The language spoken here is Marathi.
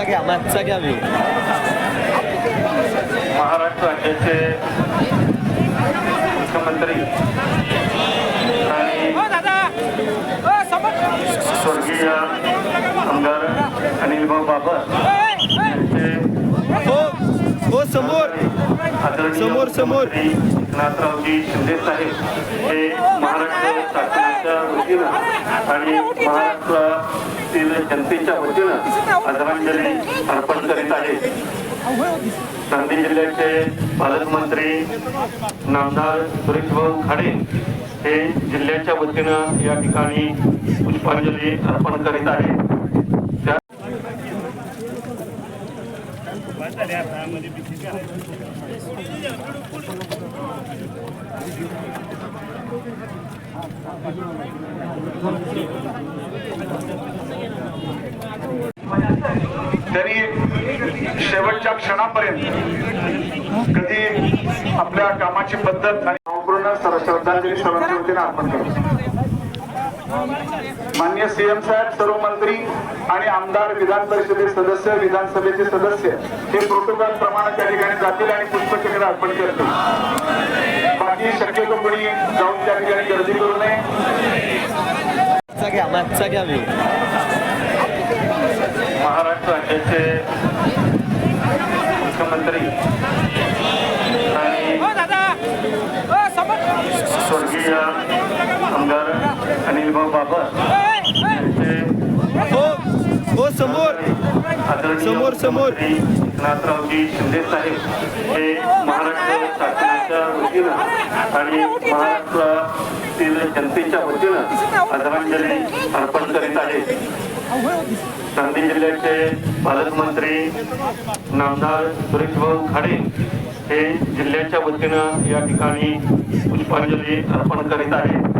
मागचा घ्या मागचा घ्या मी महाराष्ट्र राज्याचे मुख्यमंत्री स्वर्गीय आमदार अनिल भाऊ बाबर यांचे हो हो समोर. समोर, समोर. एकनाथरावजी शिंदे साहेब हे महाराष्ट्र शासनाच्या वतीनं आणि महाराष्ट्रातील जनतेच्या वतीनं आदरांजली अर्पण करीत आहेत सांगली जिल्ह्याचे पालकमंत्री नामदार सुरेशभाऊ खाडे हे जिल्ह्याच्या वतीनं या ठिकाणी पुष्पांजली अर्पण करीत आहेत त्यांनी शेवटच्या क्षणापर्यंत कधी आपल्या कामाची पद्धत आणि भावपूर्ण सर- श्रद्धांजली सर्वांच्या वतीने अर्पण करतो. मान्य सीएम साहेब सर्व मंत्री आणि आमदार विधान परिषदेचे सदस्य विधानसभेचे सदस्य हे प्रोटोकॉल प्रमाणे त्या ठिकाणी जातील आणि पुष्पचक्र अर्पण करतील. बाकी शक्यतो कोणी जाऊन त्या ठिकाणी गर्दी करू नये. महाराष्ट्र राज्याचे मुख्यमंत्री आणि स्वर्गीय आमदार अनिल भाऊ बाबर यांचे हो हो समोर समोर, एकनाथरावजी शिंदे साहेब हे महाराष्ट्र शासनाच्या वतीनं आणि महाराष्ट्रातील जनतेच्या वतीनं आदरांजली अर्पण करीत आहेत सांगली जिल्ह्याचे पालकमंत्री नामदार सुरेशभाऊ खाडे हे जिल्ह्याच्या वतीनं या ठिकाणी पुष्पांजली अर्पण करीत आहेत